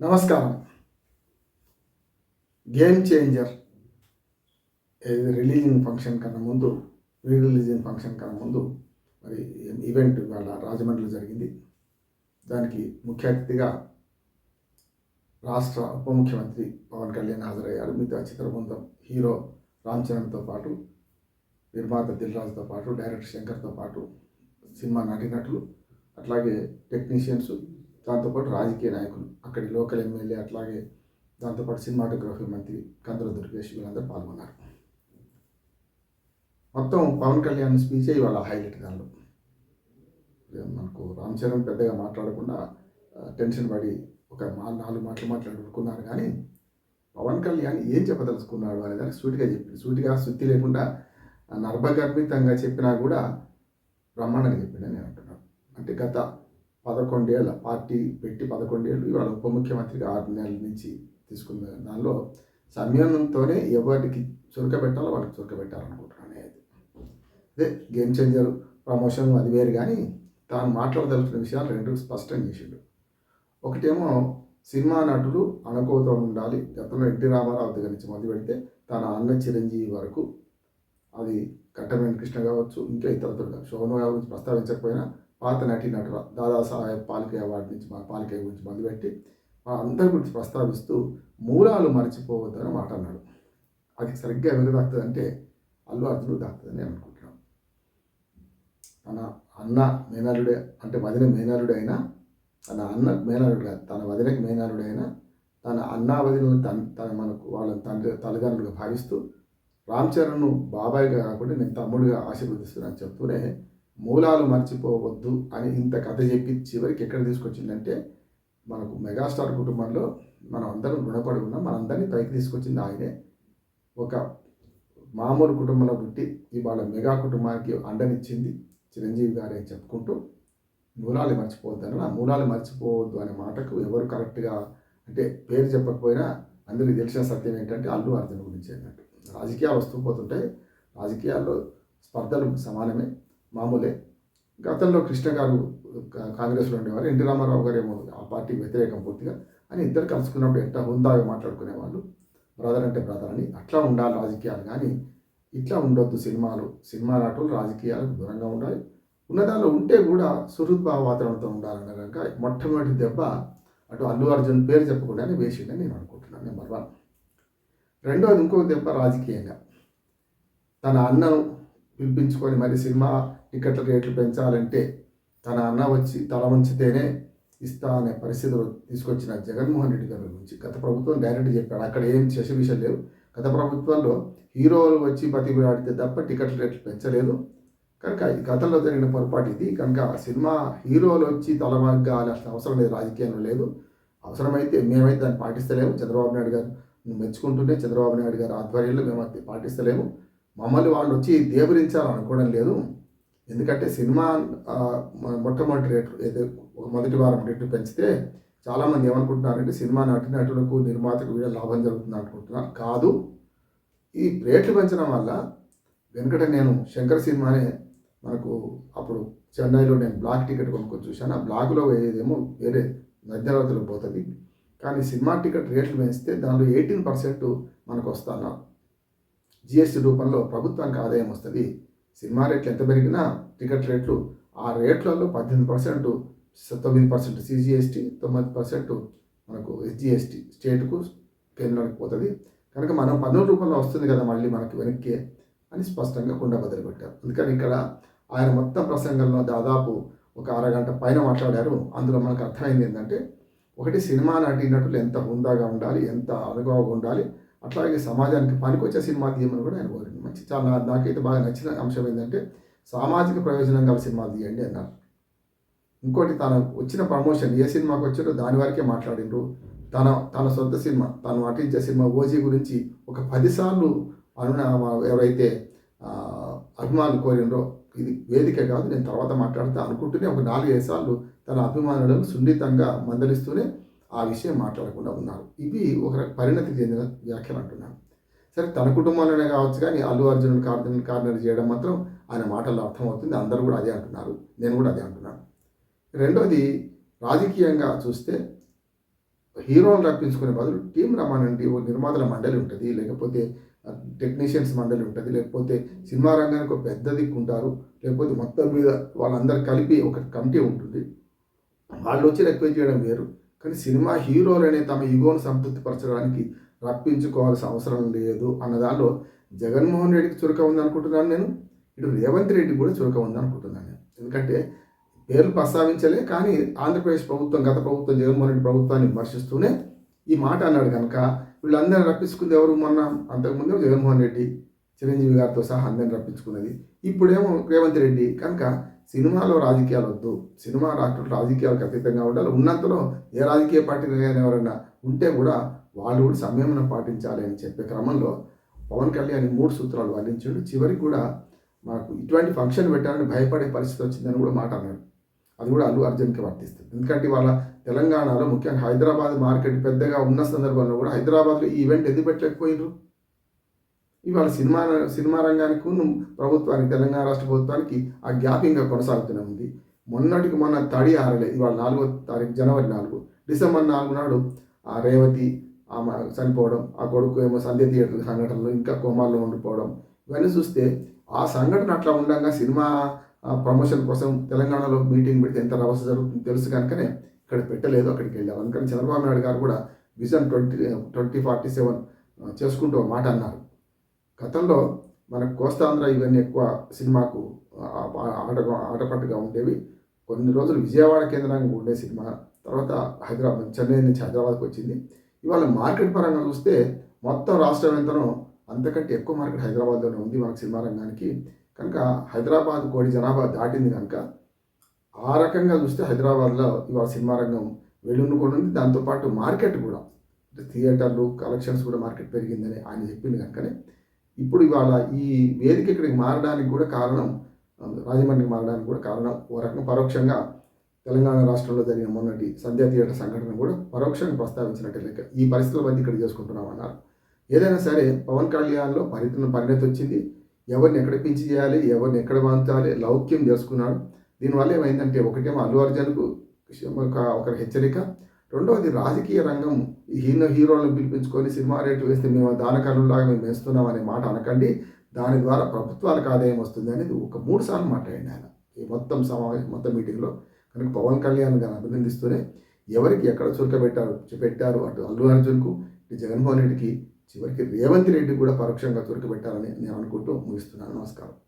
నమస్కారం. Game changer ఏది releasing function కన్నా ముందు ప్రీ రిలీజింగ్ ఫంక్షన్ కన్నా ముందు మరి ఈవెంట్ ఇవాళ రాజమండ్రిలో జరిగింది. దానికి ముఖ్య అతిథిగా రాష్ట్ర ఉప ముఖ్యమంత్రి పవన్ కళ్యాణ్ హాజరయ్యారు. మిగతా చిత్రబృందం హీరో రామ్ చరణ్తో పాటు నిర్మాత దిల్రాజ్తో పాటు డైరెక్టర్ శంకర్తో పాటు సినిమా నటినట్లు అట్లాగే టెక్నీషియన్స్ దాంతోపాటు రాజకీయ నాయకులు అక్కడి లోకల్ ఎమ్మెల్యే అట్లాగే దాంతోపాటు సినిమాటోగ్రఫీ మంత్రి కందుల దుర్గేష్ వీళ్ళందరూ పాల్గొన్నారు. మొత్తం పవన్ కళ్యాణ్ స్పీచే ఇవాళ హైలైట్ దానిలో. మనకు రామ్ చరణ్ పెద్దగా మాట్లాడకుండా టెన్షన్ పడి ఒక మా నాలుగు మాటలు మాట్లాడుకున్నారు కానీ పవన్ కళ్యాణ్ ఏం చెప్పదలుచుకున్నాడు అనే దానికి సూటిగా చెప్పింది సూటిగా శుద్ధి లేకుండా నర్భగర్భితంగా చెప్పినా కూడా బ్రహ్మాండంగా చెప్పిండని నేను అంటున్నాను. అంటే గత పదకొండేళ్ళ పార్టీ పెట్టి పదకొండేళ్ళు ఇవాళ ఉప ముఖ్యమంత్రిగా ఆరు నెలల నుంచి తీసుకున్న దానిలో సమయంతోనే ఎవరికి చురకబెట్టాలో వాళ్ళకి చురకబెట్టాలనుకుంటున్నాను అనేది అదే గేమ్ చేంజర్ ప్రమోషన్ అది వేరు కానీ తాను మాట్లాడదలుచుకున్న విషయాలు రెండు స్పష్టం చేసిండు. ఒకటేమో సినిమా నటుడు అనుకోతో ఉండాలి గతంలో ఎన్టీ రామారావు దగ్గర నుంచి మొదలు పెడితే తన అన్న చిరంజీవి వరకు అది కట్ట వెంకృష్ణ కావచ్చు ఇంకా ఇతరులు కావచ్చు గురించి ప్రస్తావించకపోయినా పాత నటి నటుల దాదాసాహెబ్ పాలకే అవార్డు నుంచి మా పాలకే గురించి మొదలుపెట్టి మా అందరి గురించి ప్రస్తావిస్తూ మూలాలు మర్చిపోవద్దని మాట అన్నాడు. అది సరిగ్గా ఎవరు దాక్తుంది అంటే అల్లు అర్జునుడు దాక్తుందని నేను అనుకుంటున్నాను. తన అన్న మేనారుడే అంటే వదిన మేనారుడైనా తన అన్న మేనలుడు కాదు తన వదినకి మేనలుడు అయినా తన అన్న వదినలు తన తన మనకు వాళ్ళ తండ్రి తల్లిదండ్రులుగా భావిస్తూ రామ్ చరణ్ను బాబాయ్గా కాకుండా నేను తమ్ముడిగా ఆశీర్వదిస్తున్నాను చెప్తూనే మూలాలు మర్చిపోవద్దు అని ఇంత కథ చెప్పి చివరికి ఎక్కడ తీసుకొచ్చిందంటే మనకు మెగాస్టార్ కుటుంబంలో మనం అందరం రుణపడి ఉన్నాం మనందరినీ పైకి తీసుకొచ్చింది ఆయనే. ఒక మామూలు కుటుంబంలో పుట్టి ఇవాళ మెగా కుటుంబానికి అండనిచ్చింది చిరంజీవి గారే చెప్పుకుంటూ మూలాలు మర్చిపోవద్దు ఆ మూలాలు మర్చిపోవద్దు అనే మాటకు ఎవరు కరెక్ట్గా అంటే పేరు చెప్పకపోయినా అందరికీ తెలిసిన సత్యం ఏంటంటే అల్లు అర్జున్ గురించి ఏంటంటే రాజకీయాలు వస్తూ పోతుంటాయి. రాజకీయాల్లో స్పర్ధలు సమానమే. మామూలే. గతంలో కృష్ణ గారు కా- కాంగ్రెస్లో ఉండేవారు. ఎన్టీ రామారావు గారు ఏమో ఆ పార్టీకి వ్యతిరేకం పూర్తిగా. అని ఇద్దరు కలుసుకున్నప్పుడు ఎంత హుందాగా మాట్లాడుకునేవాళ్ళు? బ్రదర్ అంటే బ్రదర్ అని. అట్లా ఉండాలి రాజకీయాలు. కానీ ఇట్లా ఉండొద్దు సినిమాలు. సినిమా నటులు రాజకీయాలకు దూరంగా ఉండాలి. ఉన్నదానిలో ఉంటే కూడా సుహృద్భావ వాతావరణంతో ఉండాలన్న కనుక మొట్టమొదటి దెబ్బ అటు అల్లు అర్జున్ పేరు చెప్పకుండానే వేసిండని నేను అనుకుంటున్నాను నెంబర్ వన్. రెండోది ఇంకో దెబ్బ రాజకీయంగా. తన అన్నను పిలిపించుకొని మరి సినిమా టికెట్ల రేట్లు పెంచాలంటే తన అన్న వచ్చి తల వంచితేనే ఇస్తా అనే పరిస్థితి తీసుకొచ్చిన జగన్మోహన్ రెడ్డి గారి గురించి గత ప్రభుత్వం డైరెక్ట్ చెప్పాడు. అక్కడ ఏం విషయం లేవు. గత ప్రభుత్వంలో హీరోలు వచ్చి బతికిలాడితే తప్ప టికెట్ రేట్లు పెంచలేదు. కనుక ఈ గతంలో జరిగిన పొరపాటు ఇది. కనుక సినిమా హీరోలు వచ్చి తలమగ్గాలి అసలు అవసరం లేదు రాజకీయంలో లేదు. అవసరమైతే మేమైతే దాన్ని పాటిస్తలేము. చంద్రబాబు నాయుడు గారు మెచ్చుకుంటూనే చంద్రబాబు నాయుడు గారు ఆధ్వర్యంలో మేము అయితే పాటిస్తలేము. మమ్మల్ని వాళ్ళు వచ్చి దేవరించాలని అనుకోవడం లేదు. ఎందుకంటే సినిమా మొట్టమొదటి రేటు ఏదో మొదటి వారం రేటు పెంచితే చాలామంది ఏమనుకుంటున్నారంటే సినిమా నటి నటులకు నిర్మాతకు వీళ్ళ లాభం జరుగుతుంది అనుకుంటున్నారు కాదు ఈ రేట్లు పెంచడం వల్ల వెనుకట నేను శంకర్ సినిమానే మనకు అప్పుడు చెన్నైలో నేను బ్లాక్ టికెట్ కొనుక్కొని చూశాను. ఆ బ్లాక్లో ఏదేమో వేరే మధ్యరాత్రులు పోతుంది. కానీ సినిమా టికెట్ రేట్లు పెంచితే దానిలో ఎయిటీన్ పర్సెంట్ మనకు వస్తున్నారు జిఎస్టీ రూపంలో ప్రభుత్వానికి ఆదాయం వస్తుంది. సినిమా రేట్లు ఎంత పెరిగినా టికెట్ రేట్లు ఆ రేట్లలో పద్దెనిమిది పర్సెంట్ తొమ్మిది పర్సెంట్ సిజిఎస్టీ తొమ్మిది పర్సెంట్ మనకు ఎస్జిఎస్టీ స్టేట్కు కేంద్రానికి పోతుంది. కనుక మనం పన్నుల రూపంలో వస్తుంది కదా మళ్ళీ మనకి వెనక్కి అని స్పష్టంగా కుండ బదిలిపెట్టారు అందుకని ఇక్కడ ఆయన మొత్తం ప్రసంగంలో దాదాపు ఒక అరగంట పైన మాట్లాడారు. అందులో మనకు అర్థమైంది ఏంటంటే ఒకటి సినిమా నటీనటులు ఎంత హుందాగా ఉండాలి ఎంత అనుభవంగా ఉండాలి అట్లాగే సమాజానికి పనికొచ్చే సినిమా తీయమని కూడా ఆయన కోరింది మంచి చాలా నాకైతే బాగా నచ్చిన అంశం ఏంటంటే సామాజిక ప్రయోజనం గల సినిమా తీయండి అన్నారు. ఇంకోటి తన వచ్చిన ప్రమోషన్ ఏ సినిమాకి వచ్చాడో దాని వరకే మాట్లాడిండ్రు. తన తన సొంత సినిమా తను నటించే సినిమా ఓజీ గురించి ఒక పదిసార్లు అనున ఎవరైతే అభిమానులు కోరిండ్రో ఇది వేదిక కాదు నేను తర్వాత మాట్లాడతా అనుకుంటూనే ఒక నాలుగైదు సార్లు తన అభిమానులను సున్నితంగా మందలిస్తూనే ఆ విషయం మాట్లాడకుండా ఉన్నారు. ఇవి ఒక పరిణతి చెందిన వ్యాఖ్యలు అంటున్నాను. సరే తన కుటుంబంలోనే కావచ్చు కానీ అల్లు అర్జున్ కార్నర్ కార్నర్ చేయడం మాత్రం ఆయన మాటల్లో అర్థమవుతుంది. అందరూ కూడా అదే అంటున్నారు. నేను కూడా అదే అంటున్నాను. రెండోది రాజకీయంగా చూస్తే హీరోని రప్పించుకునే బదులు టీం రమ్మనండి ఓ నిర్మాతల మండలి ఉంటుంది. లేకపోతే టెక్నీషియన్స్ మండలి ఉంటుంది. లేకపోతే సినిమా రంగానికి ఒక పెద్ద దిక్కు ఉంటారు. లేకపోతే మొత్తం మీద వాళ్ళందరూ కలిపి ఒక కమిటీ ఉంటుంది. వాళ్ళు వచ్చి రిక్వెస్ట్ చేయడం వేరు. కానీ సినిమా హీరోలనే తమ ఈగోను సంతృప్తిపరచడానికి రప్పించుకోవాల్సిన అవసరం లేదు అన్న దానిలో జగన్మోహన్ రెడ్డికి చురుక ఉంది అనుకుంటున్నాను నేను. ఇటు రేవంత్ రెడ్డి కూడా చురుక ఉంది అనుకుంటున్నాను నేను. ఎందుకంటే పేర్లు ప్రస్తావించలే కానీ ఆంధ్రప్రదేశ్ ప్రభుత్వం గత ప్రభుత్వం జగన్మోహన్ రెడ్డి ప్రభుత్వాన్ని విమర్శిస్తూనే ఈ మాట అన్నాడు కనుక వీళ్ళందరినీ రప్పించుకుంది ఎవరు? మొన్న అంతకుముందు జగన్మోహన్ రెడ్డి చిరంజీవి గారితో సహా అందరిని రప్పించుకున్నది. ఇప్పుడేమో రేవంత్ రెడ్డి. కనుక సినిమాలో రాజకీయాలు వద్దు. సినిమా రాష్ట్రంలో రాజకీయాలకు అతీతంగా ఉండాలి. ఉన్నంతలో ఏ రాజకీయ పార్టీ ఎవరైనా ఉంటే కూడా వాళ్ళు కూడా సంయమనం పాటించాలి అని చెప్పే క్రమంలో పవన్ కళ్యాణ్ మూడు సూత్రాలు వర్ణించాడు చివరికి కూడా మాకు ఇటువంటి ఫంక్షన్ పెట్టాలని భయపడే పరిస్థితి వచ్చిందని కూడా మాట అన్నాడు అది కూడా అల్లు అర్జున్కి వర్తిస్తుంది. ఎందుకంటే వాళ్ళ తెలంగాణలో ముఖ్యంగా హైదరాబాద్ మార్కెట్ పెద్దగా ఉన్న సందర్భంలో కూడా హైదరాబాద్లో ఈ ఈవెంట్ ఎందుకు పెట్టలేకపోయినారు ఇవాళ సినిమా సినిమా రంగానికి ప్రభుత్వానికి తెలంగాణ రాష్ట్ర ప్రభుత్వానికి ఆ గ్యాప్ ఇంకా కొనసాగుతూనే ఉంది. మొన్నటికి మొన్న తడి ఆరలే ఇవాళ నాలుగో తారీఖు జనవరి నాలుగు. డిసెంబర్ నాలుగు నాడు ఆ రేవతి ఆమె చనిపోవడం ఆ కొడుకు ఏమో సంధ్య థియేటర్ సంఘటనలు ఇంకా కోమాల్లో ఉండిపోవడం ఇవన్నీ చూస్తే ఆ సంఘటన అట్లా ఉండగా సినిమా ప్రమోషన్ కోసం తెలంగాణలో మీటింగ్ పెడితే ఎంత రవస జరుగుతుందో తెలుసు కనుకనే ఇక్కడ పెట్టలేదు అక్కడికి వెళ్ళాం. అందుకని చంద్రబాబు నాయుడు గారు కూడా vision twenty twenty forty seven చేసుకుంటూ మాట అన్నారు. గతంలో మనకు కోస్తాంధ్ర ఇవన్నీ ఎక్కువ సినిమాకు ఆట ఆటపట్టుగా ఉండేవి. కొన్ని రోజులు విజయవాడ కేంద్రంగా ఉండే సినిమా తర్వాత హైదరాబాద్ చెన్నై నుంచి హైదరాబాద్కి వచ్చింది. ఇవాళ మార్కెట్ పరంగా చూస్తే మొత్తం రాష్ట్రం ఎంతనో అంతకంటే ఎక్కువ మార్కెట్ హైదరాబాద్లోనే ఉంది మనకు సినిమా రంగానికి. కనుక హైదరాబాద్ కోడి జనాభా దాటింది కనుక ఆ రకంగా చూస్తే హైదరాబాద్లో ఇవాళ సినిమా రంగం వెళ్ళునుకొని ఉంది. దాంతోపాటు మార్కెట్ కూడా థియేటర్లు కలెక్షన్స్ కూడా మార్కెట్ పెరిగిందని ఆయన చెప్పింది కనుకనే ఇప్పుడు ఇవాళ ఈ వేదిక ఇక్కడికి మారడానికి కూడా కారణం రాజమండ్రికి మారడానికి కూడా కారణం ఓ రకంగా పరోక్షంగా తెలంగాణ రాష్ట్రంలో జరిగిన మొన్నటి సంధ్యా థియేటర్ సంఘటన కూడా పరోక్షంగా ప్రస్తావించినట్టు లెక్క. ఈ పరిస్థితుల మధ్య ఇక్కడ చేసుకుంటున్నాం అన్నారు. ఏదైనా సరే పవన్ కళ్యాణ్లో పరిధిన పరిణతి వచ్చింది. ఎవరిని ఎక్కడ పించి చేయాలి ఎవరిని ఎక్కడ వంచాలి లౌక్యం చేసుకున్నాడు. దీనివల్ల ఏమైందంటే ఒకటేమో అల్లు అర్జున్కు ఒక హెచ్చరిక రెండవది రాజకీయ రంగం హీరో హీరోలను పిలిపించుకొని సినిమా రేటు వేస్తే మేము దానకరులాగా మేము వేస్తున్నాం అనే మాట అనకండి. దాని ద్వారా ప్రభుత్వాలకు ఆదాయం వస్తుంది అనేది ఒక మూడు సార్లు మాట్లాడింది ఆయన. ఈ మొత్తం సమావేశం మొత్తం మీటింగ్లో కనుక పవన్ కళ్యాణ్ గారిని అభినందిస్తూనే ఎవరికి ఎక్కడ చురుక పెట్టారు పెట్టారు అటు అల్లు అర్జున్కు ఇటు జగన్మోహన్ రెడ్డికి చివరికి రేవంత్ రెడ్డి కూడా పరోక్షంగా చురుక నేను అనుకుంటూ ముగిస్తున్నాను. నమస్కారం.